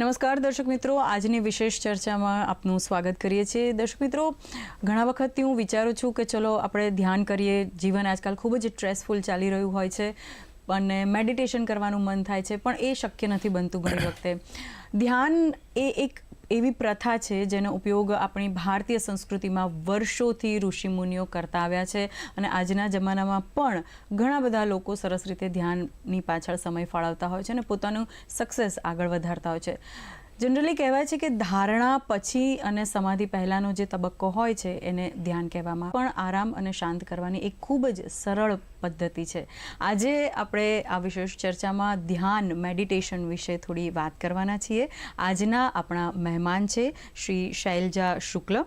નમસ્કાર, દર્શક મિત્રો. આજની વિશેષ ચર્ચામાં આપનું સ્વાગત કરીએ છીએ. દર્શક મિત્રો, ઘણા વખતથી હું વિચારું છું કે ચલો, આપણે ધ્યાન કરીએ, જીવન આજકાલ ખૂબ જ સ્ટ્રેસફુલ ચાલી રહ્યું હોય છે અને મેડિટેશન કરવાનું મન થાય છે, પણ એ શક્ય નથી બનતું ઘણી વખતે. ધ્યાન એ એક એવી પ્રથા છે જેનો ઉપયોગ આપણી ભારતીય સંસ્કૃતિમાં વર્ષોથી ઋષિમુનિઓ કરતા આવ્યા છે અને આજના જમાનામાં પણ ઘણા બધા લોકો સરસ રીતે ધ્યાનની પાછળ સમય ફાળવતા હોય છે અને પોતાનું સક્સેસ આગળ વધારતા હોય છે. જનરલી કહેવાય છે કે ધારણા પછી અને સમાધિ પહેલાંનો જે તબક્કો હોય છે, એને ધ્યાન કહેવામાં પણ આરામ અને શાંત કરવાની એક ખૂબ જ સરળ પદ્ધતિ છે. આજે આપણે આ વિશેષ ચર્ચામાં ધ્યાન મેડિટેશન વિશે થોડી વાત કરવાના છીએ. આજના આપણા મહેમાન છે શ્રી શૈલજા શુક્લ.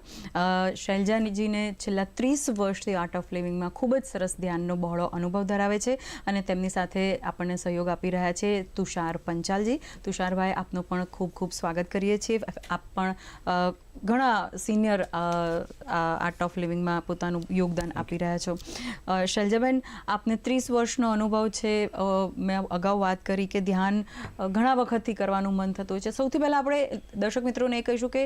શૈલજાજીને છેલ્લા ત્રીસ વર્ષથી આર્ટ ઓફ લિવિંગમાં ખૂબ જ સરસ ધ્યાનનો બહોળો અનુભવ ધરાવે છે અને તેમની સાથે આપણને સહયોગ આપી રહ્યા છે તુષાર પંચાલજી. તુષારભાઈ, આપનો પણ ખૂબ ખૂબ સ્વાગત કરીએ છીએ. આપ પણ ઘણા સિનિયર આર્ટ ઓફ લિવિંગમાં પોતાનું યોગદાન આપી રહ્યા છો. શૈલજાબેન આપને ત્રીસ વર્ષનો અનુભવ છે. મેં અગાઉ વાત કરી કે ધ્યાન ઘણા વખતથી કરવાનું મન થતું છે. સૌથી પહેલાં આપણે દર્શક મિત્રોને એ કહીશું કે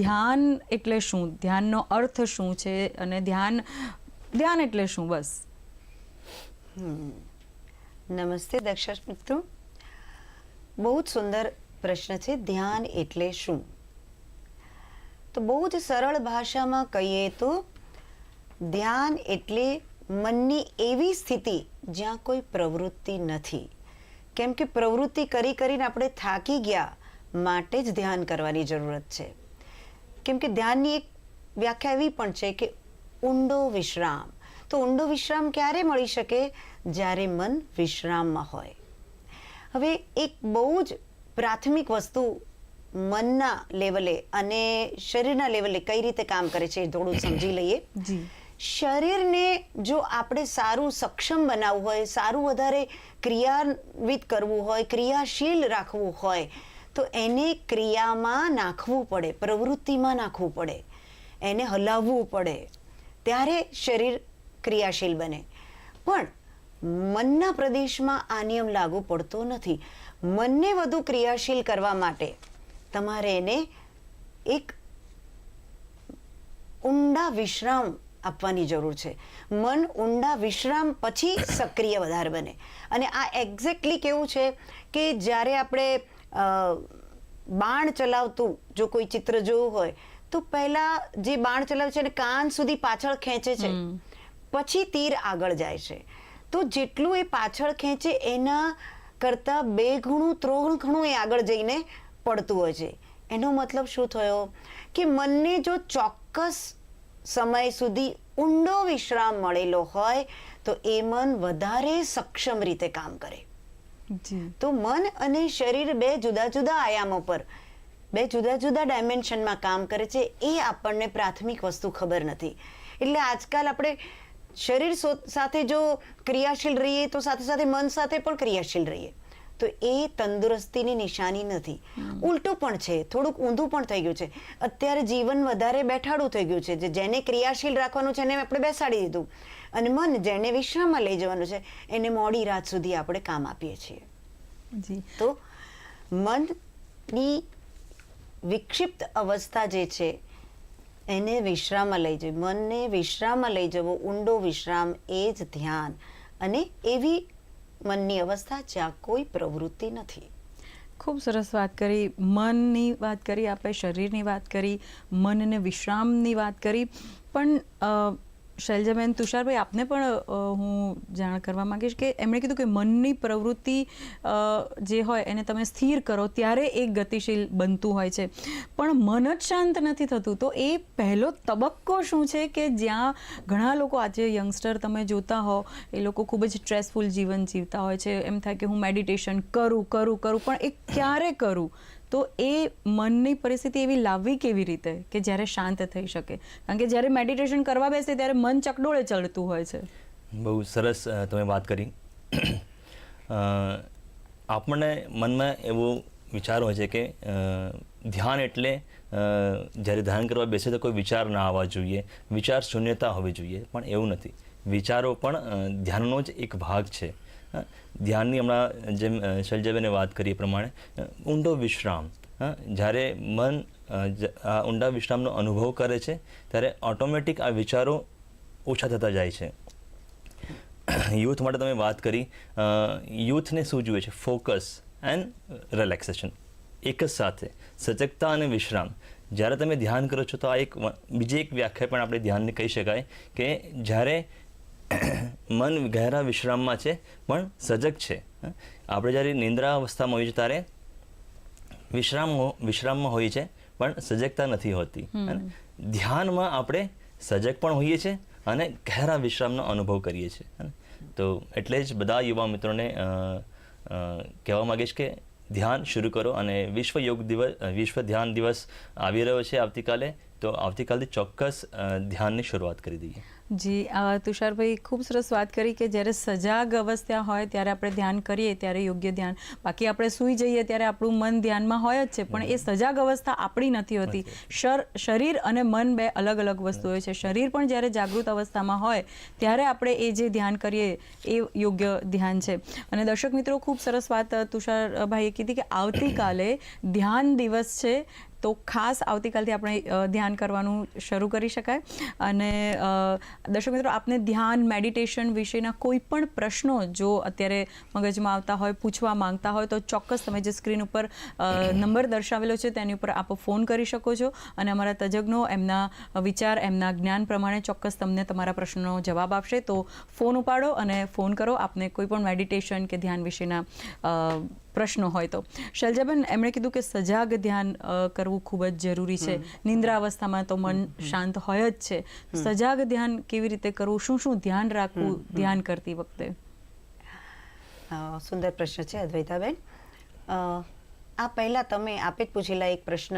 ધ્યાન એટલે શું? ધ્યાનનો અર્થ શું છે? અને ધ્યાન ધ્યાન એટલે શું? બસ. નમસ્તે દક્ષાશ મિત્રો. બહુ જ સુંદર પ્રશ્ન છે, ધ્યાન એટલે શું? તો બહુ જ સરળ ભાષામાં કહીએ તો, ધ્યાન એટલે મનની એવી સ્થિતિ જ્યાં કોઈ પ્રવૃત્તિ નથી. કેમ કે પ્રવૃત્તિ કરી કરીને આપણે થાકી ગયા માટે જ ધ્યાન કરવાની જરૂરત છે. કેમ કે ધ્યાનની એક વ્યાખ્યા એવી પણ છે કે ઊંડો વિશ્રામ. તો ઊંડો વિશ્રામ ક્યારે મળી શકે? જ્યારે મન વિશ્રામમાં હોય. હવે એક બહુ જ પ્રાથમિક વસ્તુ મનના લેવલે અને શરીરના લેવલે કઈ રીતે કામ કરે છે એ થોડું સમજી લઈએ. શરીરને જો આપણે સારું સક્ષમ બનાવવું હોય સારું વધારે ક્રિયાન્વિત કરવું હોય ક્રિયાશીલ રાખવું હોય તો એને ક્રિયામાં નાખવું પડે પ્રવૃત્તિમાં નાખવું પડે એને હલાવવું પડે ત્યારે શરીર ક્રિયાશીલ બને. પણ મનના પ્રદેશમાં આ નિયમ લાગુ પડતો નથી. મનને વધુ ક્રિયાશીલ કરવા માટે તમારે એને એક ઊંડા વિશ્રામ આપવાની જરૂર છે. મન ઊંડા વિશ્રામ પછી સક્રિય વધારે બને. અને આ એક્ઝેક્ટલી કેવું છે કે જ્યારે આપણે બાણ ચલાવતું જો કોઈ ચિત્ર જોવું હોય તો પહેલા જે બાણ ચલાવે છે એને કાન સુધી પાછળ ખેંચે છે. પછી તીર આગળ જાય છે. તો જેટલું એ પાછળ ખેંચે એના કરતા બે ઘણું ત્રણ ઘણું એ આગળ જઈને પડતું હોય છે. એનો મતલબ શું થયો? કે મનને જો ચોક્કસ સમય સુધી ઊંડો વિશ્રામ મળેલો હોય તો એ મન વધારે સક્ષમ રીતે કામ કરે. તો મન અને શરીર બે જુદા જુદા આયામો પર બે જુદા જુદા ડાયમેન્શનમાં કામ કરે છે એ આપણને પ્રાથમિક વસ્તુ ખબર નથી. એટલે આજકાલ આપણે શરીર સાથે જો ક્રિયાશીલ રહીએ તો સાથે સાથે મન સાથે પણ ક્રિયાશીલ રહીએ. તો એ તંદુરસ્તીની નિશાની નથી. ઉલટું પણ છે થોડુંક ઊંધું પણ થઈ ગયું છે. અત્યારે જીવન વધારે બેઠાડું થઈ ગયું છે જે જેને ક્રિયાશીલ રાખવાનું છે એને આપણે બેસાડી દીધું. અને મન જેને વિશ્રામમાં લઈ જવાનું છે એને મોડી રાત સુધી આપણે કામ આપીએ છીએ. જી. તો મનની વિક્ષિપ્ત અવસ્થા જે છે એને વિશ્રામમાં લઈ જવી. મનને વિશ્રામમાં લઈ જવો, ઊંડો વિશ્રામ એ જ ધ્યાન. અને એવી મનની અવસ્થા જ્યાં કોઈ પ્રવૃત્તિ નથી. ખૂબ સરસ વાત કરી. મનની વાત કરી, આપણે શરીરની વાત કરી, મનને વિશ્રામની વાત કરી. પણ શૈલજાબેન તુષારભાઈ, આપને પણ હું જાણ કરવા માંગીશ કે એમણે કીધું કે મનની પ્રવૃત્તિ જે હોય એને તમે સ્થિર કરો ત્યારે એ ગતિશીલ બનતું હોય છે. પણ મન જ શાંત નથી થતું. તો એ પહેલો તબક્કો શું છે કે જ્યાં ઘણા લોકો આજે યંગસ્ટર તમે જોતા હો, એ લોકો ખૂબ જ સ્ટ્રેસફુલ જીવન જીવતા હોય છે. એમ થાય કે હું મેડિટેશન કરું કરું કરું, પણ એ ક્યારે કરું? તો એ મનની પરિસ્થિતિ એવી લાવવી કેવી રીતે કે જ્યારે શાંત થઈ શકે? કારણ કે જ્યારે મેડિટેશન કરવા બેસે ત્યારે મન ચકડોળે ચડતું હોય છે. બહુ સરસ તમે વાત કરી. આપણને મનમાં એવો વિચાર હોય છે કે ધ્યાન એટલે જ્યારે ધ્યાન કરવા બેસે તો કોઈ વિચાર ના આવવા જોઈએ, વિચાર શૂન્યતા હોવી જોઈએ, પણ એવું નથી. વિચારો પણ ધ્યાનનો જ એક ભાગ છે. ધ્યાનની હમણાં જેમ શૈલજાબેને વાત કરી એ પ્રમાણે ઊંડો વિશ્રામ હા, જ્યારે મન આ ઊંડા વિશ્રામનો અનુભવ કરે છે ત્યારે ઓટોમેટિક આ વિચારો ઓછા થતા જાય છે. યુથ માટે તમે વાત કરી યુથને શું જુએ છે? ફોકસ એન્ડ રિલેક્સેશન એક જ સાથે સજગતા અને વિશ્રામ. જ્યારે તમે ધ્યાન કરો છો તો આ એક બીજી એક વ્યાખ્યા પણ આપણે ધ્યાનને કહી શકાય કે જ્યારે મન ગહેરા વિશ્રામમાં છે પણ સજગ છે. આપણે જ્યારે નિંદ્રા અવસ્થામાં હોઈએ છીએ ત્યારે વિશ્રામ વિશ્રામમાં હોઈએ છે પણ સજગતા નથી હોતી. અને ધ્યાનમાં આપણે સજગ પણ હોઈએ છીએ અને ગહેરા વિશ્રામનો અનુભવ કરીએ છીએ. તો એટલે જ બધા યુવા મિત્રોને કહેવા માંગીશ કે ધ્યાન શરૂ કરો અને વિશ્વ યોગ દિવસ વિશ્વ ધ્યાન દિવસ આવી રહ્યો છે આવતીકાલે તો આવતીકાલથી ચોક્કસ ધ્યાનની શરૂઆત કરી દઈએ. જી તુષારભાઈ ખૂબ સરસ વાત કરી કે જ્યારે સજાગ અવસ્થા હોય ત્યારે આપણે ધ્યાન કરીએ ત્યારે યોગ્ય ધ્યાન. બાકી આપણે સૂઈ જઈએ ત્યારે આપણું મન ધ્યાનમાં હોય જ છે પણ એ સજાગ અવસ્થા આપણી નથી હોતી. શર શરીર અને મન બે અલગ અલગ વસ્તુ હોય છે. શરીર પણ જ્યારે જાગૃત અવસ્થામાં હોય ત્યારે આપણે એ જે ધ્યાન કરીએ એ યોગ્ય ધ્યાન છે. અને દર્શક મિત્રો ખૂબ સરસ વાત તુષારભાઈએ કીધી કે આવતીકાલે ધ્યાન દિવસ છે તો ખાસ આવતીકાલથી આપણે ધ્યાન કરવાનું શરૂ કરી શકાય. અને દર્શક મિત્રો, આપને ધ્યાન, મેડિટેશન વિશેના કોઈ પણ પ્રશ્નો જો અત્યારે મગજમાં આવતા હોય, પૂછવા માંગતા હોય, તો ચોક્કસ તમે જે સ્ક્રીન ઉપર નંબર દર્શાવેલો છે, તેની ઉપર આપ ફોન કરી શકો છો. અને અમારા તજજ્ઞો એમના વિચાર, એમના જ્ઞાન પ્રમાણે ચોક્કસ તમને તમારા પ્રશ્નનો જવાબ આપશે. તો ફોન ઉપાડો અને ફોન કરો. આપને કોઈ પણ મેડિટેશન કે ધ્યાન વિશેના પ્રશ્નો હોય તો. શૈલજાબેન એમણે કીધું કે સજાગ ધ્યાન કરવું ખૂબ જ જરૂરી છે. નિંદ્રા અવસ્થામાં તો મન શાંત હોય જ છે. સજાગ ધ્યાન કેવી રીતે કરવું? શું શું ધ્યાન રાખવું ધ્યાન કરતી વખતે? સુંદર પ્રશ્ન છે અદ્વૈતાબેન. આ પહેલા તમે આપે જ પૂછેલા એક પ્રશ્ન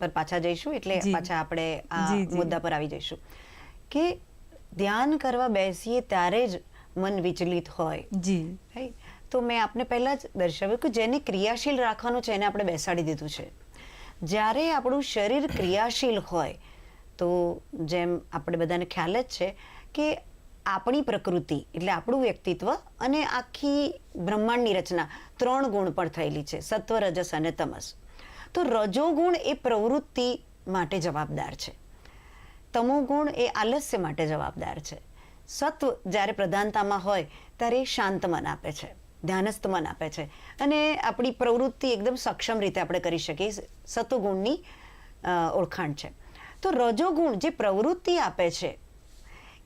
પર પાછા જઈશું એટલે પાછા આપણે આ. મુદ્દા પર આવી જઈશું. કે ધ્યાન કરવા બેસીએ ત્યારે જ મન વિચલિત હોય. જી? તો મેં આપને પહેલાં જ દર્શાવ્યું કે જેને ક્રિયાશીલ રાખવાનું છે એને આપણે બેસાડી દીધું છે. જ્યારે આપણું શરીર ક્રિયાશીલ હોય, તો જેમ આપણે બધાને ખ્યાલ જ છે કે આપણી પ્રકૃતિ એટલે આપણું વ્યક્તિત્વ અને આખી બ્રહ્માંડની રચના ત્રણ ગુણ પર થયેલી છે, સત્વ, રજસ અને તમસ. તો રજોગુણ એ પ્રવૃત્તિ માટે જવાબદાર છે. તમોગુણ એ આલસ્ય માટે જવાબદાર છે. સત્વ જ્યારે પ્રધાનતામાં હોય, ત્યારે શાંત મન આપે છે. ધ્યાનસ્થ મન આપે છે. અને આપણી પ્રવૃત્તિ એકદમ સક્ષમ રીતે આપણે કરી શકીએ. સત્વગુણની ઓળખાણ છે. તો રજોગુણ જે પ્રવૃત્તિ આપે છે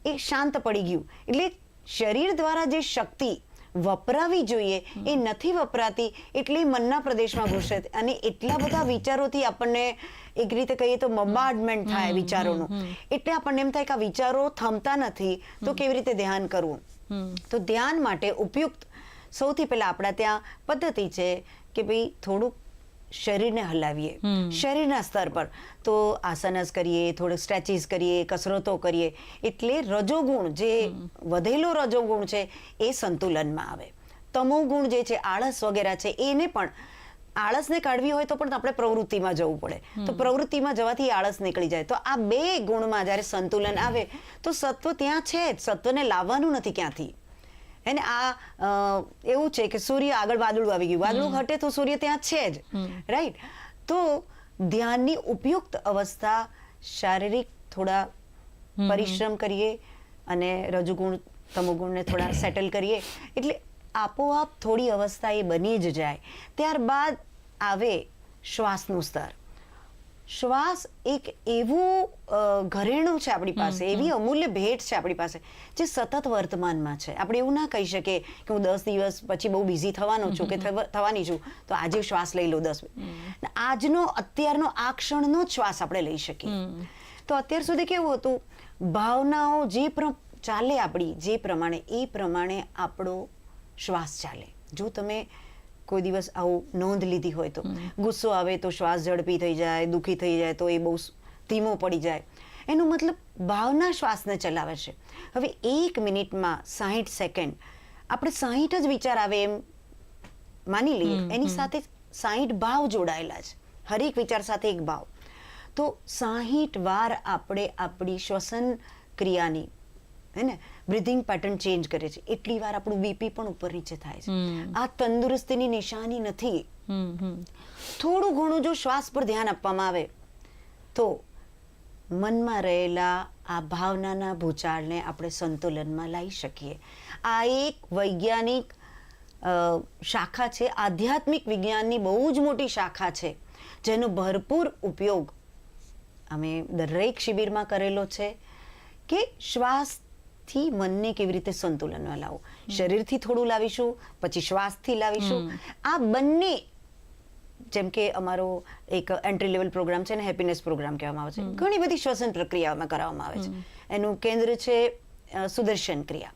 એ શાંત પડી ગયું. એટલે શરીર દ્વારા જે શક્તિ વપરાવી જોઈએ એ નથી વપરાતી એટલે મનના પ્રદેશમાં ઘૂસે. અને એટલા બધા વિચારોથી આપણને એક રીતે કહીએ તો બમ્બાર્ડમેન્ટ થાય વિચારોનું. એટલે આપણને એમ થાય કે આ વિચારો થમતા નથી તો કેવી રીતે ધ્યાન કરવું? તો ધ્યાન માટે ઉપયુક્ત સૌથી પહેલા આપણા ત્યાં પદ્ધતિ છે કે ભાઈ થોડુંક શરીરને હલાવીએ. શરીરના સ્તર પર. તો આસનસ કરીએ થોડુંક સ્ટ્રેચિસ કરીએ કસરતો કરીએ. એટલે રજોગુણ જે વધેલો રજોગુણ છે એ સંતુલનમાં આવે. તમોગુણ જે છે આળસ વગેરે છે એને પણ આળસને કાઢવી હોય તો પણ આપણે પ્રવૃત્તિમાં જવું પડે. તો પ્રવૃત્તિમાં જવાથી આળસ નીકળી જાય. તો આ બે ગુણમાં જ્યારે સંતુલન આવે તો સત્વ ત્યાં છે જ. સત્વને લાવવાનું નથી ક્યાંથી? એને આ એવું છે કે સૂર્ય આગળ વાદળું આવી ગયું. વાદળું હટે તો સૂર્ય ત્યાં છે જ. રાઈટ તો ધ્યાનની ઉપયુક્ત અવસ્થા શારીરિક થોડા પરિશ્રમ કરીએ અને રજુગુણ તમોગુણને થોડા સેટલ કરીએ. એટલે આપોઆપ થોડી અવસ્થા એ બની જ જાય. ત્યારબાદ આવે શ્વાસનું સ્તર. શ્વાસ એક એવું ઘરેણું છે આપણી પાસે એવી અમૂલ્ય ભેટ છે આપણી પાસે જે સતત વર્તમાનમાં છે. આપણે એવું ના કહી શકીએ કે હું દસ દિવસ પછી બહુ બિઝી થવાનો છું કે થવાની છું તો આજે શ્વાસ લઈ લો દસ આજનો અત્યારનો આ ક્ષણનો જ શ્વાસ આપણે લઈ શકીએ. તો અત્યાર સુધી કેવું હતું? ભાવનાઓ જે ચાલે આપણી જે પ્રમાણે એ પ્રમાણે આપણો શ્વાસ ચાલે. જો તમે કોઈ દિવસ આવું નોંધ લીધી હોય તો. ગુસ્સો આવે તો શ્વાસ ઝડપી થઈ જાય દુઃખી થઈ જાય તો એ બહુ ધીમો પડી જાય. એનો મતલબ ભાવના શ્વાસને ચલાવે છે. હવે એક મિનિટમાં સાહીઠ સેકન્ડ. આપણે સાહીઠ જ વિચાર આવે એમ માની લઈએ. એની સાથે સાહીઠ ભાવ જોડાયેલા છે. હરેક વિચાર સાથે એક ભાવ. તો સાહીઠ વાર આપણે આપણી શ્વસન ક્રિયાની હે ને બ્રિધિંગ પેટર્ન ચેન્જ કરે છે. એટલી વાર આપણું બીપી પણ ઉપર નીચે થાય છે. આ તંદુરસ્તીની નિશાની નથી. થોડું ઘણું જો શ્વાસ પર ધ્યાન આપવામાં આવે તો મનમાં રહેલા આ ભાવનાના ભૂચાળને આપણે સંતુલનમાં લાવી શકીએ. આ એક વૈજ્ઞાનિક શાખા છે. આધ્યાત્મિક વિજ્ઞાનની બહુ જ મોટી શાખા છે જેનો ભરપૂર ઉપયોગ અમે દરેક શિબિરમાં કરેલો છે કે શ્વાસથી મનને કેવી રીતે સંતુલનમાં લાવવું? શરીરથી થોડું લાવીશું પછી શ્વાસથી લાવીશું. આ બંને જેમ કે અમારો એક એન્ટ્રી લેવલ પ્રોગ્રામ છે ને હેપીનેસ પ્રોગ્રામ કહેવામાં આવે છે ઘણી બધી શ્વસન પ્રક્રિયામાં કરાવવામાં આવે છે. એનું કેન્દ્ર છે સુદર્શન ક્રિયા.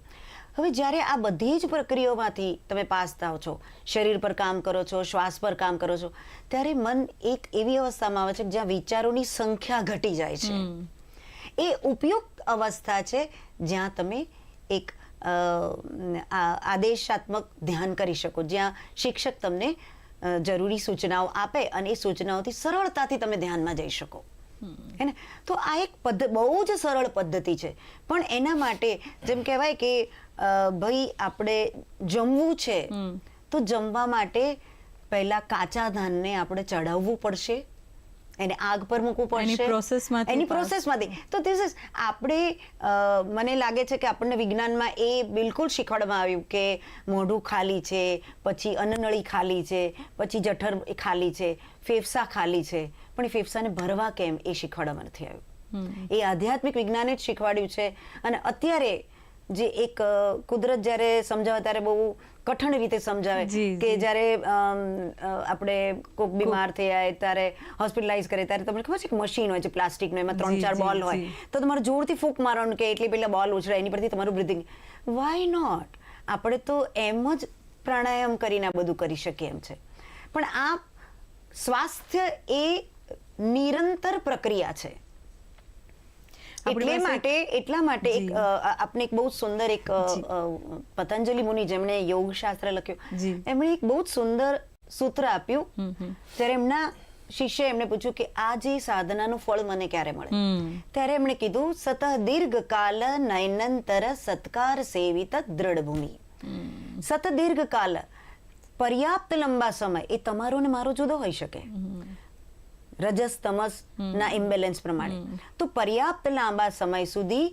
હવે જ્યારે આ બધી જ પ્રક્રિયાઓમાંથી તમે પાસ થાવ છો શરીર પર કામ કરો છો શ્વાસ પર કામ કરો છો ત્યારે મન એક એવી અવસ્થામાં આવે છે જ્યાં વિચારોની સંખ્યા ઘટી જાય છે. એ ઉપયુક્ત અવસ્થા છે જ્યાં તમે એક આદેશાત્મક ધ્યાન કરી શકો. જ્યાં શિક્ષક તમને જરૂરી સૂચનાઓ આપે અને એ સૂચનાઓથી સરળતાથી તમે ધ્યાનમાં જઈ શકો. હે ને? તો આ એક પદ્ધ બહુ જ સરળ પદ્ધતિ છે. પણ એના માટે જેમ કહેવાય કે ભાઈ આપણે જમવું છે તો જમવા માટે પહેલા કાચા ધાનને આપણે ચડાવવું પડશે. એને આગ પર મૂકવું પડશે. એની પ્રોસેસમાંથી તો ધીસ ઇઝ આપણે મને લાગે છે કે આપણને વિજ્ઞાનમાં એ બિલકુલ શીખવાડવામાં આવ્યું કે મોઢું ખાલી છે પછી અન્નનળી ખાલી છે પછી જઠર ખાલી છે ફેફસા ખાલી છે. પણ એ ફેફસાને ભરવા કેમ એ શીખવાડવામાં નથી આવ્યું. એ આધ્યાત્મિક વિજ્ઞાને જ શીખવાડ્યું છે. અને અત્યારે જે એક કુદરત જ્યારે સમજાવે ત્યારે બહુ કઠણ રીતે સમજાવે કે જ્યારે આપણે કોક બીમાર થયા ત્યારે હોસ્પિટલાઇઝ કરે ત્યારે તમને ખબર છે કે મશીન હોય છે પ્લાસ્ટિકનું એમાં ત્રણ ચાર બોલ હોય. તો તમારે જોરથી ફૂંક મારવાનું કે એટલી પેલા બોલ ઉછળે એની પરથી તમારું બ્રિધિંગ વાય નોટ આપણે તો એમ જ પ્રાણાયામ કરીને આ બધું કરી શકીએ એમ છે. પણ આ સ્વાસ્થ્ય એ નિરંતર પ્રક્રિયા છે. એટલે માટે એટલા માટે એક આપને એક બહુ સુંદર એક પતંજલિ મુનિ જેમણે યોગ શાસ્ત્ર લખ્યું. એમણે એક બહુ સુંદર સૂત્ર આપ્યું. ત્યારે એમના શિષ્ય એમને પૂછ્યું કે આ જે સાધનાનું ફળ મને ક્યારે મળે? ત્યારે એમણે કીધું સતઃ દીર્ઘ કાલ નયનંતર સત્કાર સેવિત દ્રઢ ભૂમિ સત દીર્ઘ કાલ પર્યાપ્ત લંબા સમય એ તમારો ને મારો જુદો હોઈ શકે. રજસ તમસ ના ઇમ્બેલેન્સ પ્રમાણે. તો પર્યાપ્ત લાંબા સમય સુધી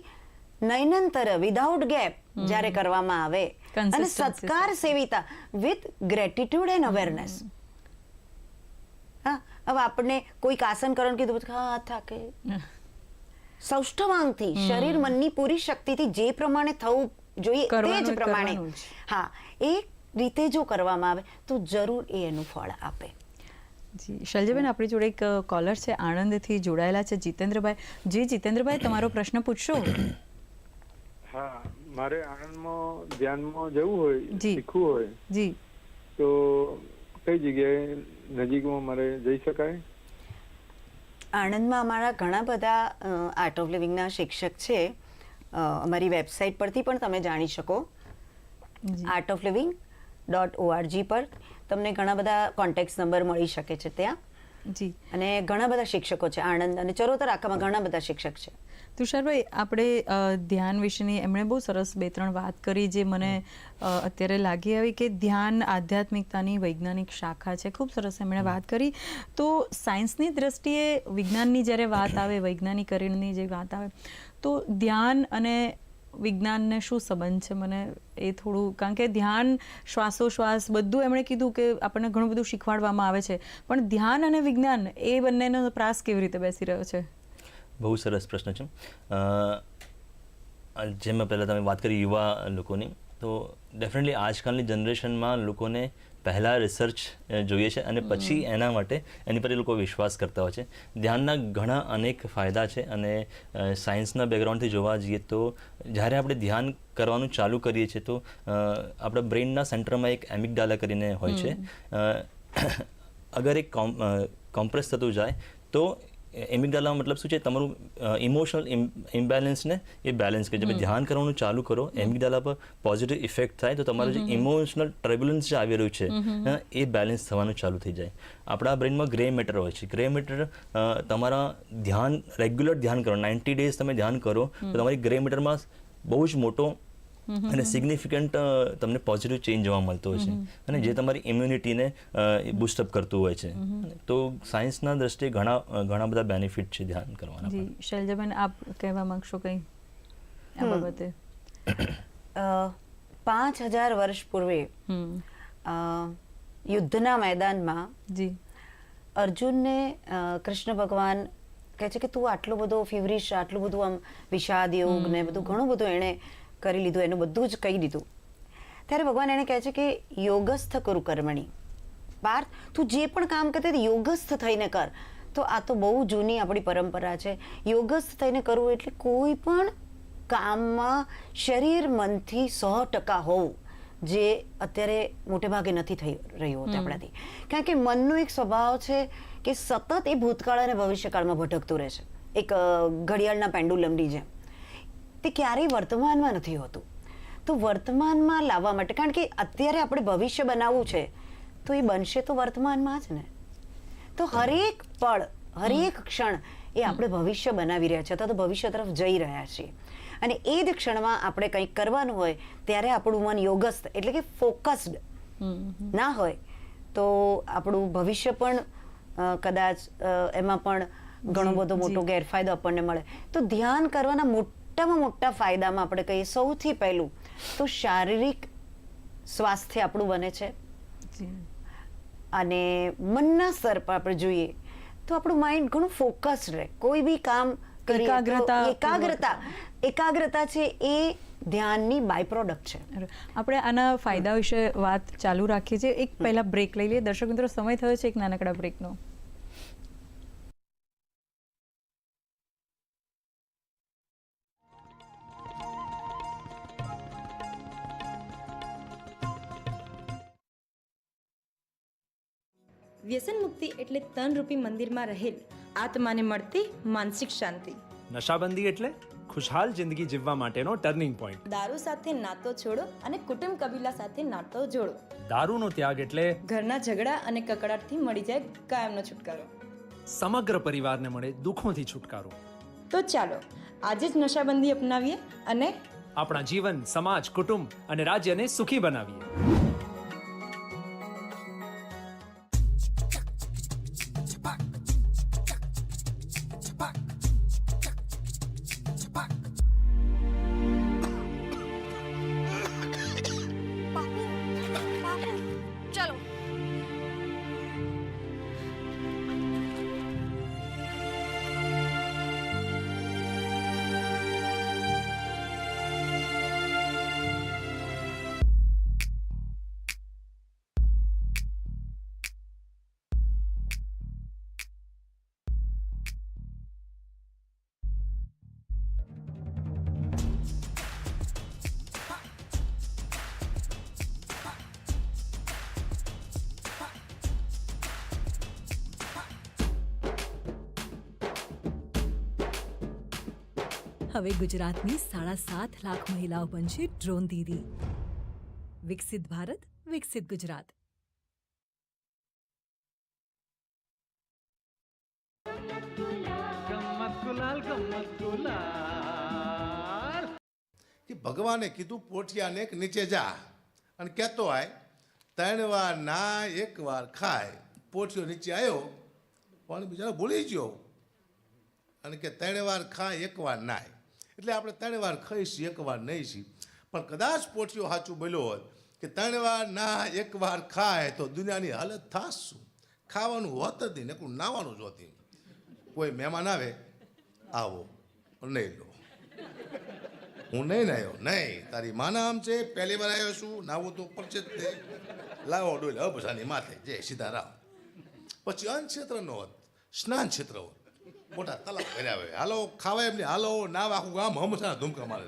નયનંતર વિધાઉટ ગેપ જ્યારે કરવામાં આવે. અને સત્કાર સેવિતા વિથ ગ્રેટિટ્યુડ એન્ડ અવેરનેસ હા હવે આપણને કોઈક આસન કરવાનું કીધું હા થાકે. સૌષ્ઠવાંગથી શરીર મનની પૂરી શક્તિથી જે પ્રમાણે થવું જોઈએ તે જ પ્રમાણે. હા એ રીતે જો કરવામાં આવે તો જરૂર એ એનું ફળ આપે. જી શૈલજાબેન આપણી જોડે એક કોલર છે આણંદથી જોડાયેલા છે જીતેન્દ્રભાઈ. જી જીતેન્દ્રભાઈ તમારો પ્રશ્ન પૂછશો? હા મારે આણંદમાં ધ્યાનમાં જવું હોય શીખવું હોય જી. તો કઈ જગ્યાએ નજીકમાં મારે જઈ શકાય? આણંદમાં અમારા ઘણા બધા આર્ટ ઓફ લિવિંગના શિક્ષક છે. અમારી વેબસાઇટ પરથી પણ તમે જાણી શકો. Art of Living dot ORG પર. તમને ઘણા બધા કોન્ટેક્ટ નંબર મળી શકે છે ત્યાં. જી. અને ઘણા બધા શિક્ષકો છે આણંદ અને ચરોતર આખામાં ઘણા બધા શિક્ષક છે. તુષારભાઈ આપણે ધ્યાન વિશેની એમણે બહુ સરસ બે ત્રણ વાત કરી જે મને અત્યારે લાગી આવી કે ધ્યાન આધ્યાત્મિકતાની વૈજ્ઞાનિક શાખા છે. ખૂબ સરસ એમણે વાત કરી. તો સાયન્સની દ્રષ્ટિએ વિજ્ઞાનની જ્યારે વાત આવે વૈજ્ઞાનિકરણની જે વાત આવે તો ધ્યાન અને વિજ્ઞાનને શું સંબંધ છે? મને એ થોડું, કારણ કે ધ્યાન, શ્વાસોશ્વાસ બધું એમણે કીધું કે આપણને ઘણું બધું શીખવાડવામાં આવે છે. પણ ધ્યાન અને વિજ્ઞાન એ બંનેનો પ્રાસ કેવી રીતે બેસી રહ્યો છે? બહુ સરસ પ્રશ્ન છે. જેમ પહેલાં તમે વાત કરી યુવા લોકોની, તો ડેફિનેટલી આજકાલની જનરેશનમાં લોકોને પહેલાં રિસર્ચ જોઈએ છે અને પછી એના માટે એની પર એ લોકો વિશ્વાસ કરતા હોય છે. ધ્યાનના ઘણા અનેક ફાયદા છે અને સાયન્સના બેકગ્રાઉન્ડથી જોવા જઈએ તો જ્યારે આપણે ધ્યાન કરવાનું ચાલુ કરીએ છીએ તો આપણા બ્રેઇનના સેન્ટરમાં એક એમિકડાલા કરીને હોય છે. અગર એક કોમ્પ્રેસ થતું જાય તો એમિકડાલા મતલબ શું છે? તમારું ઇમોશનલ ઇમ્બેલેન્સને એ બેલેન્સ કરે. તમે ધ્યાન કરવાનું ચાલુ કરો એમિગડાલા પર પોઝિટિવ ઇફેક્ટ થાય તો તમારું જે ઇમોશનલ ટ્રેબ્યુલન્સ જે આવી રહ્યું છે એ બેલેન્સ થવાનું ચાલુ થઈ જાય. આપણા બ્રેઇનમાં ગ્રે મેટર હોય છે. ગ્રે મેટર તમારા ધ્યાન રેગ્યુલર ધ્યાન કરો. નાઇન્ટી ડેઝ તમે ધ્યાન કરો તો તમારી ગ્રે મેટરમાં બહુ જ મોટો અને સિગ્નિફિકન્ટ તમને પોઝિટિવ ચેન્જ જોવા મળતો હોય છે. અને જે તમારી ઇમ્યુનિટીને બુસ્ટઅપ કરતું હોય છે. તો સાયન્સના દ્રષ્ટિએ ઘણા ઘણા બધા બેનિફિટ છે ધ્યાન કરવાના જી શૈલજાબેન આપ કહેવા માંગશો કંઈ? આ બાબતે. અ, પાંચ હજાર વર્ષ પૂર્વે અ, યુદ્ધના મેદાનમાં જી. અર્જુનને કૃષ્ણ ભગવાન કહે છે કે તું આટલો બધો ફીવરીશ આટલું બધું આમ વિષાદ યોગ ને બધું ઘણું બધું એણે કરી લીધું એનું બધું જ કહી દીધું. ત્યારે ભગવાન એને કહે છે કે યોગસ્થ કરું કર્મણી. પાર્થ તું જે પણ કામ કરતી તે યોગસ્થ થઈને કર. તો આ તો બહુ જૂની આપણી પરંપરા છે. યોગસ્થ થઈને કરવું એટલે કોઈ પણ કામમાં શરીર મનથી સો ટકા હોવું જે અત્યારે મોટે ભાગે નથી થઈ રહ્યું હોતું આપણાથી. કારણ કે મનનો એક સ્વભાવ છે કે સતત એ ભૂતકાળ અને ભવિષ્યકાળમાં ભટકતું રહે છે. એક ઘડિયાળના પેન્ડુલમની જેમ. તે ક્યારેય વર્તમાનમાં નથી હોતું. તો વર્તમાનમાં લાવવા માટે કારણ કે અત્યારે આપણે ભવિષ્ય બનાવવું છે તો એ બનશે તો વર્તમાનમાં જ ને. તો હરેક પળ હરેક ક્ષણ એ આપણે ભવિષ્ય બનાવી રહ્યા છે અથવા તો ભવિષ્ય તરફ જઈ રહ્યા છીએ. અને એ જ ક્ષણમાં આપણે કંઈક કરવાનું હોય ત્યારે આપણું મન યોગસ્થ એટલે કે ફોકસ્ડ ના હોય તો આપણું ભવિષ્ય પણ કદાચ એમાં પણ ઘણો બધો મોટો ગેરફાયદો આપણને મળે. તો ધ્યાન કરવાના મોટામાં મોટા ફાયદામાં આપણે કહીએ સૌથી પહેલું તો શારીરિક સ્વાસ્થ્ય આપણું બને છે. અને મનના સ્તર પર આપણે જોઈએ તો આપણું માઇન્ડ ઘણું ફોકસ રહે. કોઈ બી કામ એકાગ્રતા એકાગ્રતા એકાગ્રતા છે એ ધ્યાનની બાય પ્રોડક્ટ છે આપણે આના ફાયદા વિશે વાત ચાલુ રાખીએ છીએ. એક પહેલા બ્રેક લઈ લઈએ. દર્શક મિત્રો સમય થયો છે એક નાનકડા બ્રેકનો વ્યસન મુક્તિ એટલે તનરૂપી મંદિરમાં રહેલ આત્માને મળતી માનસિક શાંતિ. નશાબંધી એટલે ખુશહાલ જિંદગી જીવવા માટેનો ટર્નિંગ પોઈન્ટ. દારૂ સાથે નાતો છોડો અને કુટુંબ કબીલા સાથે નાતો જોડો. દારૂનો ત્યાગ એટલે ઘરના ઝઘડા અને કકડાટથી મળી જાય કાયમનો છુટકારો. સમગ્ર પરિવારને મળે દુઃખોથી છુટકારો. તો ચાલો આજે જ નશાબંધી અપનાવીએ અને આપણા જીવન સમાજ કુટુંબ અને રાજ્યને સુખી બનાવીએ. હવે ગુજરાતની સાડા સાત લાખ મહિલાઓ બનશે ડ્રોન દીદી. વિકસિત ભારત વિકસિત ગુજરાત. કે ભગવાને કીધું પોઠિયાને એક નીચે જા અને કહેતો આય ત્રણ વાર ના એક વાર ખાય. પોઠિયો નીચે આવ્યો પણ બિચારો ભૂલી ગયો. અને કે ત્રણ વાર ખાય એક વાર નાય. એટલે આપણે ત્રણ વાર ખાઈશી, એક વાર નહીં છીએ. પણ કદાચ પોઠિયો સાચું બોલ્યો હોત કે ત્રણ વાર ના, એક વાર ખાય તો દુનિયાની હાલત થાસ શું ખાવાનું હોત જ નહીં, નકરું નાવાનું જ હોતી કોઈ મહેમાન આવે, આવો નહીં લો. હું નહીં નાયો નહીં. તારી માના આમ છે? પહેલી વાર આવ્યો છું. નાવું તો પડશે જ તે. લાવો ડોલે અબસાની માથે. જય સીતારામ. પછી અન્ન ક્ષેત્રનો હોત સ્નાન ક્ષેત્ર હોત. મોટા તલાવ ભર્યા હાલો, ખાવા એમ નહીં. હાલો ના આખું ગામ હંમેશા ધૂમકા મારે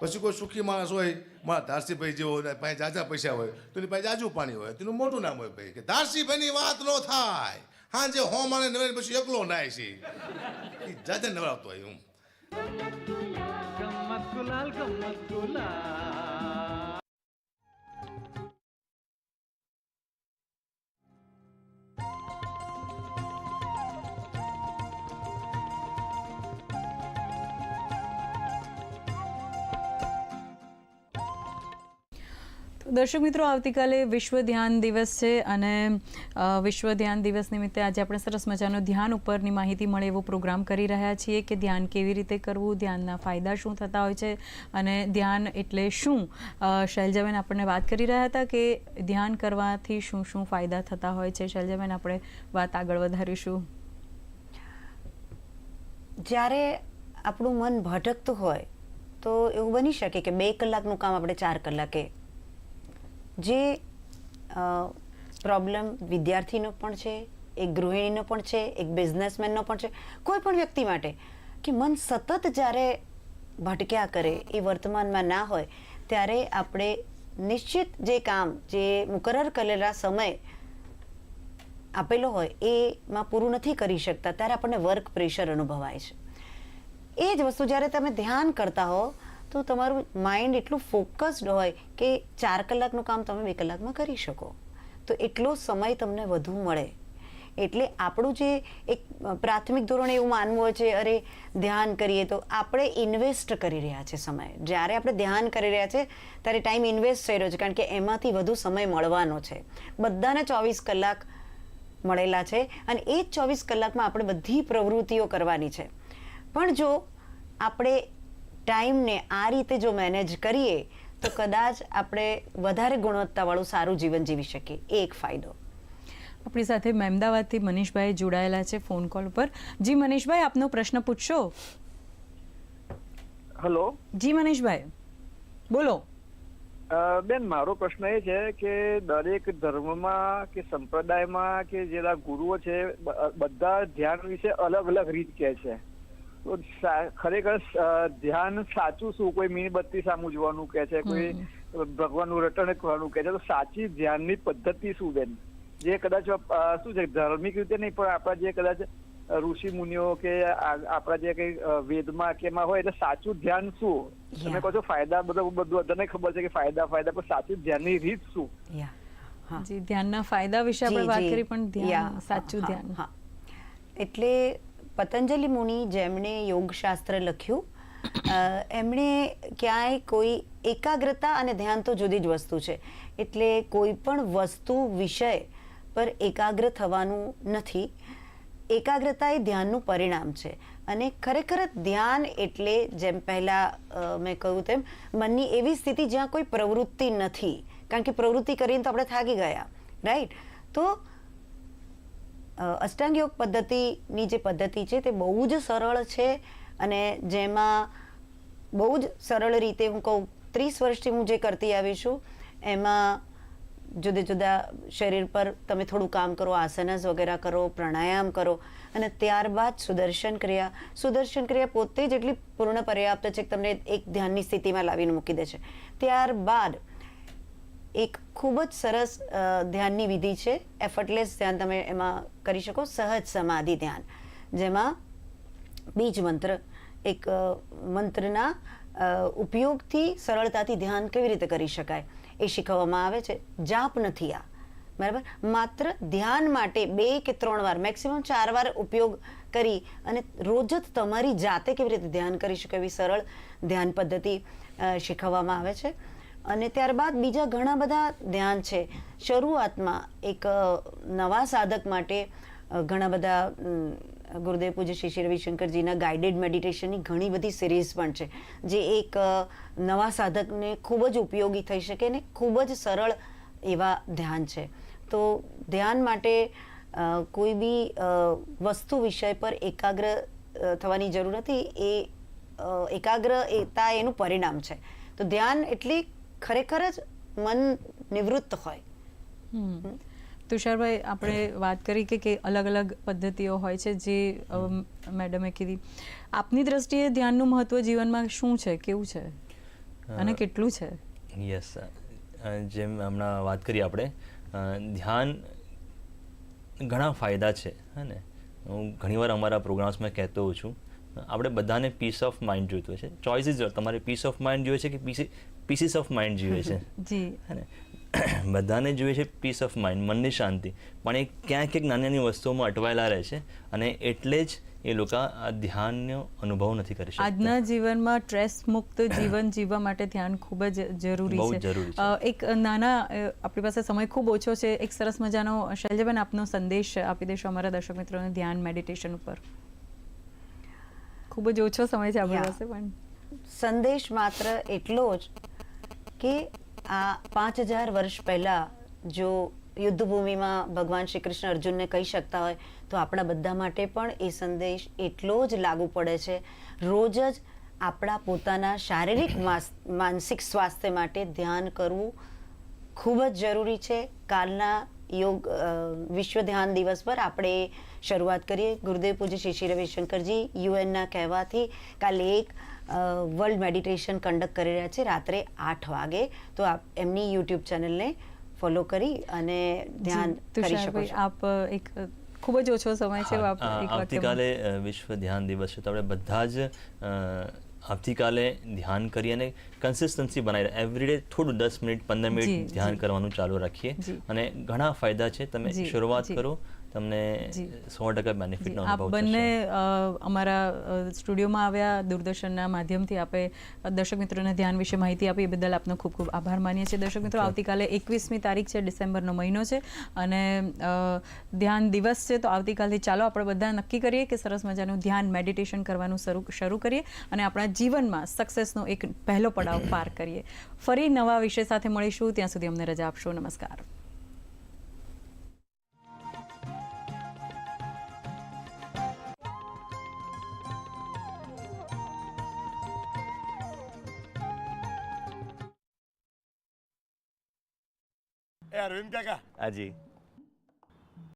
પછી કોઈ સુખી માણસ હોય, મારા ધારસીભાઈ જેવો પાસે જાજા પૈસા હોય, તો એની પાસે જાજુ પાણી હોય. તેનું મોટું નામ હોય ભાઈ કે, ધારસીભાઈની વાત ન થાય. હા જે હો માણે નવે પછી એકલો નાય છે. એ જાજા નવરાવતો હોય હું દર્શક મિત્રો, આવતીકાલે વિશ્વ ધ્યાન દિવસ છે અને વિશ્વ ધ્યાન દિવસ નિમિત્તે આજે આપણે સરસ મજાનો ધ્યાન ઉપરની માહિતી મળે એવો પ્રોગ્રામ કરી રહ્યા છીએ કે ધ્યાન કેવી રીતે કરવું, ધ્યાનના ફાયદા શું થતા હોય છે અને ધ્યાન એટલે શું? શૈલજાબેન આપણને વાત કરી રહ્યા હતા કે ધ્યાન કરવાથી શું શું ફાયદા થતા હોય છે. શૈલજાબેન, આપણે વાત આગળ વધારીશું. જ્યારે આપણું મન ભટકતું હોય તો એવું બની શકે કે બે કલાકનું કામ આપણે ચાર કલાકે જે પ્રોબ્લેમ વિદ્યાર્થીનો પણ છે, એક ગૃહિણીનો પણ છે, એક બિઝનેસમેનનો પણ છે, કોઈ પણ વ્યક્તિ માટે, કે મન સતત જ્યારે ભટક્યા કરે એ વર્તમાનમાં ના હોય, ત્યારે આપણે નિશ્ચિત જે કામ, જે મુકરર કરેલા સમય આપેલો હોય, એમાં પૂરું નથી કરી શકતા, ત્યારે આપણને વર્ક પ્રેશર અનુભવાય છે. એ જ વસ્તુ જ્યારે તમે ધ્યાન કરતા હો તો તમારું માઇન્ડ એટલું ફોકસ્ડ હોય કે ચાર કલાકનું કામ તમે બે કલાકમાં કરી શકો. તો એટલો સમય તમને વધુ મળે. એટલે આપણું જે એક પ્રાથમિક ધોરણે એવું માનવું હોય છે, અરે ધ્યાન કરીએ તો આપણે ઇન્વેસ્ટ કરી રહ્યા છે સમય. જ્યારે આપણે ધ્યાન કરી રહ્યા છે, ત્યારે ટાઈમ ઇન્વેસ્ટ થઈ રહ્યો છે, કારણ કે એમાંથી વધુ સમય મળવાનો છે. બધાને ચોવીસ કલાક મળેલા છે અને એ જ ચોવીસ કલાકમાં આપણે બધી પ્રવૃત્તિઓ કરવાની છે. પણ જો આપણે ટાઈમને આ રીતે જો મેનેજ કરીએ તો કદાચ આપણે વધારે ગુણવત્તાવાળું સારું જીવન જીવી શકીએ. એ એક ફાયદો. આપણી સાથે મહેમદાવાદથી મનીષભાઈ જોડાયેલા છે ફોન કોલ પર જી મનીષભાઈ આપનો પ્રશ્ન પૂછશો. હલો. જી મનીષભાઈ બોલો. બેન મારો પ્રશ્ન એ છે કે દરેક ધર્મમાં કે સંપ્રદાયમાં કે જેના ગુરુઓ છે બધા ધ્યાન વિશે અલગ અલગ રીત કહે છે. તો ખરેખર ધ્યાન સાચું શું? કોઈ મીણબત્તી સામું જોવાનું કે છે કોઈ ભગવાનનું રટણ કરવાનું કે છે તો સાચી ધ્યાનની પદ્ધતિ શું બેન? જે કદાચ શું છે ધાર્મિક રીતે નહીં પણ આપણા જે કદાચ ઋષિ મુનિઓ કે આપણા જે કઈ વેદમાં કે એમાં હોય એટલે સાચું ધ્યાન શું? તમે કહો છો ફાયદા બધું બધું બધાને ખબર છે કે ફાયદા ફાયદા પણ સાચું ધ્યાનની રીત શું? જી ધ્યાનના ફાયદા વિશે આપણે વાત કરી પણ ધ્યાન સાચું ધ્યાન. હા. એટલે પતંજલિ મુનિ જેમણે યોગશાસ્ત્ર લખ્યું એમણે ક્યાંય કોઈ એકાગ્રતા અને ધ્યાન તો જુદી જ વસ્તુ છે. એટલે કોઈ પણ વસ્તુ વિષય પર એકાગ્ર થવાનું નથી. એકાગ્રતા એ ધ્યાનનું પરિણામ છે. અને ખરેખર ધ્યાન એટલે જેમ પહેલા મેં કહ્યું તેમ, મનની એવી સ્થિતિ જ્યાં કોઈ પ્રવૃત્તિ નથી. કારણ કે પ્રવૃત્તિ કરીને તો આપણે થાકી ગયા રાઈટ તો અષ્ટાંગ યોગ પદ્ધતિની જે પદ્ધતિ છે તે બહુ જ સરળ છે અને જેમાં બહુ જ સરળ રીતે હું કહું, ત્રીસ વર્ષથી હું જે કરતી આવી છું, એમાં જુદા જુદા શરીર પર તમે થોડું કામ કરો, આસનસ વગેરે કરો, પ્રાણાયામ કરો અને ત્યારબાદ સુદર્શન ક્રિયા. સુદર્શન ક્રિયા પોતે જ એટલી પૂર્ણ પર્યાપ્ત છે કે તમને એક ધ્યાનની સ્થિતિમાં લાવીને મૂકી દે છે. ત્યારબાદ એક ખૂબ જ સરસ ધ્યાનની વિધિ છે. એફર્ટલેસ ધ્યાન તમે એમાં કરી શકો. સહજ સમાધિ ધ્યાન. જેમાં બીજ મંત્ર, એક મંત્રના ઉપયોગથી સરળતાથી ધ્યાન કેવી રીતે કરી શકાય એ શીખવવામાં આવે છે. જાપ નથી આ. બરાબર? માત્ર ધ્યાન માટે બે કે ત્રણ વાર મેક્સિમમ ચાર વાર ઉપયોગ કરી અને રોજ જ તમારી જાતે કેવી રીતે ધ્યાન કરી શકો એવી સરળ ધ્યાન પદ્ધતિ શીખવવામાં આવે છે. અને ત્યારબાદ બીજા ઘણા બધા ધ્યાન છે. શરૂઆતમાં એક નવા સાધક માટે ઘણા બધા ગુરુદેવ પૂજ્ય શ્રી શ્રી રવિશંકરજીના ગાઈડેડ મેડિટેશનની ઘણી બધી સિરીઝ પણ છે. જે એક નવા સાધકને ખૂબ જ ઉપયોગી થઈ શકે ને ખૂબ જ સરળ એવા ધ્યાન છે. તો ધ્યાન માટે કોઈ બી વસ્તુ વિષય પર એકાગ્ર થવાની જરૂર નથી. એ એકાગ્ર એકાગ્રતા એનું પરિણામ છે. તો ધ્યાન એટલી ખરેખર જ મન નિવૃત્ત હોય. તુષારભાઈ આપણે વાત કરી કે કે અલગ અલગ પદ્ધતિઓ હોય છે જે મેડમે કીધી. આપની દ્રષ્ટિએ ધ્યાનનું મહત્વ જીવનમાં શું છે? કેવું છે? અને કેટલું છે? યસ જેમ હમણાં વાત કરી આપણે ધ્યાન ઘણા ફાયદા છે હે ને? હું ઘણીવાર અમારા પ્રોગ્રામ્સમાં કહેતો હોઉં છું. આપણે બધાને પીસ ઓફ માઇન્ડ જોઈતું હોય છે. ચોઇસીસ તમારે પીસ ઓફ માઇન્ડ જોઈએ છે કે પીસી પીસીસ ઓફ માઇન્ડ જોઈએ છે. જી. બધાને જોઈએ છે પીસ ઓફ માઇન્ડ મનની શાંતિ. પણ એ ક્યાંક એક નાની નાની વસ્તુઓમાં અટવાયેલા રહે છે અને એટલે જ એ લોકો આ ધ્યાનનો અનુભવ નથી કરી શકતા. આજના જીવનમાં સ્ટ્રેસ મુક્ત જીવન જીવવા માટે ધ્યાન ખૂબ જ જરૂરી છે. એક નાના આપણી પાસે સમય ખૂબ ઓછો છે. એક સરસ મજાનો શૈલજાબેન આપનો સંદેશ આપી દેશો અમારા દર્શક મિત્રોને ધ્યાન મેડિટેશન ઉપર. ખૂબ જ ઓછો સમય છે આપણી પાસે પણ. સંદેશ માત્ર એટલો જ કે આ પાંચ હજાર વર્ષ પહેલા જો યુદ્ધભૂમિમાં ભગવાન શ્રી કૃષ્ણ અર્જુનને કહી શકતા હોય, તો આપણા બધા માટે પણ એ સંદેશ એટલો જ લાગુ પડે છે. રોજ જ આપણા પોતાના શારીરિક માનસિક સ્વાસ્થ્ય માટે ધ્યાન કરવું ખૂબ જ જરૂરી છે. કાલના યોગ વિશ્વ ધ્યાન દિવસ પર આપણે શરૂઆત કરીએ. ગુરુદેવ પૂજ્ય શ્રી શ્રી રવિશંકરજી યુએનના કહેવાથી કાલે એક વર્લ્ડ મેડિટેશન કન્ડક્ટ કરી રહ્યા છે રાત્રે આઠ વાગે. તો આપ એમની યુટ્યુબ ચેનલને ફોલો કરી અને ધ્યાન કરી શકો આપ એક ખૂબ જ ઓછો સમય છે. આવતીકાલે વિશ્વ ધ્યાન દિવસ છે. તો આપણે બધા જ અ, આવતીકાલે ધ્યાન કરી અને કન્સિસ્ટન્સી બનાવી એવરીડે થોડું દસ મિનિટ પંદર મિનિટ ધ્યાન કરવાનું ચાલુ રાખીએ. અને ઘણા ફાયદા છે. તમે શરૂઆત કરો તમને સો ટકા બેનિફિટનો અનુભવ બંને અમારા સ્ટુડિયોમાં આવ્યા દૂરદર્શનના માધ્યમથી આપે દર્શક મિત્રોને ધ્યાન વિશે માહિતી આપી એ બદલ આપનો ખૂબ ખૂબ આભાર માનીએ છીએ. દર્શક મિત્રો આવતીકાલે એકવીસમી તારીખ છે ડિસેમ્બરનો મહિનો છે અને ધ્યાન દિવસ છે તો આવતીકાલથી ચાલો આપણે બધા નક્કી કરીએ કે સરસ મજાનું ધ્યાન મેડિટેશન કરવાનું શરૂ શરૂ કરીએ અને આપણા જીવનમાં સક્સેસનો એક પહેલો પડાવ પાર કરીએ. ફરી નવા વિષય સાથે મળીશું. ત્યાં સુધી અમને રજા આપશો. નમસ્કાર. હાજી